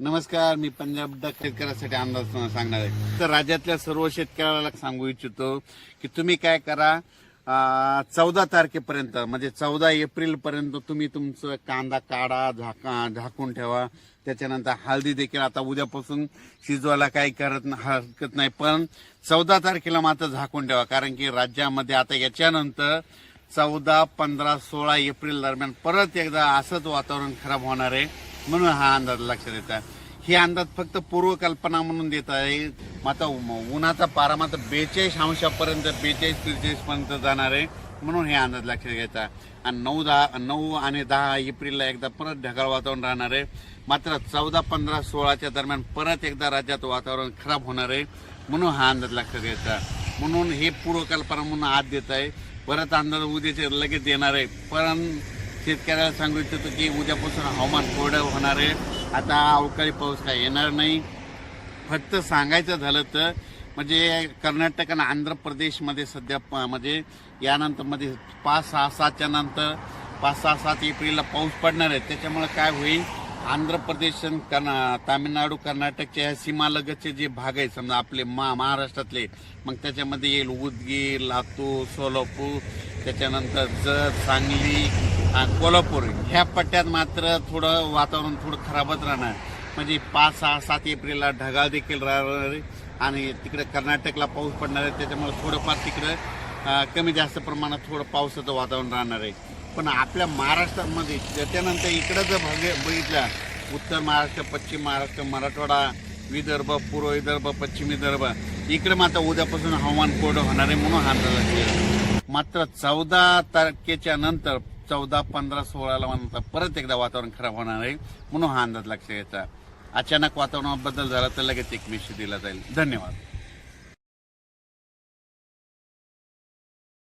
नमस्कार मी पंजाब डक शेतकऱ्यासाठी अंदाज सांगणार आहे. तर राज्यातल्या सर्व शेतकऱ्याला सांगू इच्छितो की तुम्ही काय करा चौदा तारखेपर्यंत म्हणजे चौदा एप्रिल पर्यंत तुम्ही तुमचं कांदा काढा झाका झाकून ठेवा. त्याच्यानंतर हळदी देखील आता उद्यापासून शिजवायला काही करत हरकत नाही पण चौदा तारखेला मात्र झाकून ठेवा कारण की राज्यामध्ये आता याच्यानंतर चौदा पंधरा सोळा एप्रिल दरम्यान परत एकदा असंच वातावरण खराब होणार आहे. म्हणून हा अंदाज लक्षात आहे. हे अंदाज फक्त पूर्वकल्पना म्हणून देत आहे. आता उन्हाचा पारा मात्र बेचाळीस अंशापर्यंत बेचाळीस त्रेचाळीस पर्यंत जाणार आहे. म्हणून हे अंदाज लक्षात घ्यायचा आणि नऊ दहा नऊ आणि दहा एप्रिलला एकदा परत ढगाळ वातावरण राहणार आहे. मात्र चौदा पंधरा सोळाच्या दरम्यान परत एकदा राज्यात वातावरण खराब होणार आहे. म्हणून हा अंदाज लक्षात घ्यायचा म्हणून हे पूर्वकल्पना म्हणून आत देत आहे. परत अंदाज उद्याचे लगेच देणार आहे. पण शेतकऱ्याला सांगू इच्छितो की उद्यापासून हवामान कोरडं होणार आहे. आता अवकाळी पाऊस काय येणार नाही. फक्त सांगायचं झालं तर म्हणजे कर्नाटक आणि आंध्र प्रदेशमध्ये सध्या प- म्हणजे यानंतरमध्ये पाच सहा सातच्या नंतर पाच सहा सात एप्रिलला पाऊस पडणार आहे. त्याच्यामुळे काय होईल? आंध्र प्रदेश आणि कर्ना तामिळनाडू कर्नाटकच्या ह्या सीमालगतचे जे भाग आहेत समजा आपले मा महाराष्ट्रातले मग त्याच्यामध्ये येईल उदगीर लातूर सोलापूर त्याच्यानंतर जत सांगली कोल्हापूर. ह्या पट्ट्यात मात्र थोडं वातावरण थोडं खराबच राहणार. म्हणजे पाच सहा सात एप्रिलला ढगाळ देखील राहणार आहे. आणि तिकडे कर्नाटकला पाऊस पडणार आहे. त्याच्यामुळे थोडंफार तिकडं कमी जास्त प्रमाणात थोडं पावसाचं वातावरण राहणार आहे. पण आपल्या महाराष्ट्रामध्ये त्याच्यानंतर इकडं जर भाग बघितलं उत्तर महाराष्ट्र पश्चिम महाराष्ट्र मराठवाडा विदर्भ पूर्व विदर्भ पश्चिम विदर्भ इकडे मात्र उद्यापासून हवामान कोरडं होणार आहे म्हणून हा अंदाज मात्र चौदा तारखेच्या नंतर चौदा पंधरा सोळाला म्हणता परत एकदा वातावरण खराब होणार आहे. म्हणून हा अंदाज लक्षात घ्यायचा अचानक वातावरणात बदल झाला तर लगेच एक मेसेज दिला जाईल. धन्यवाद.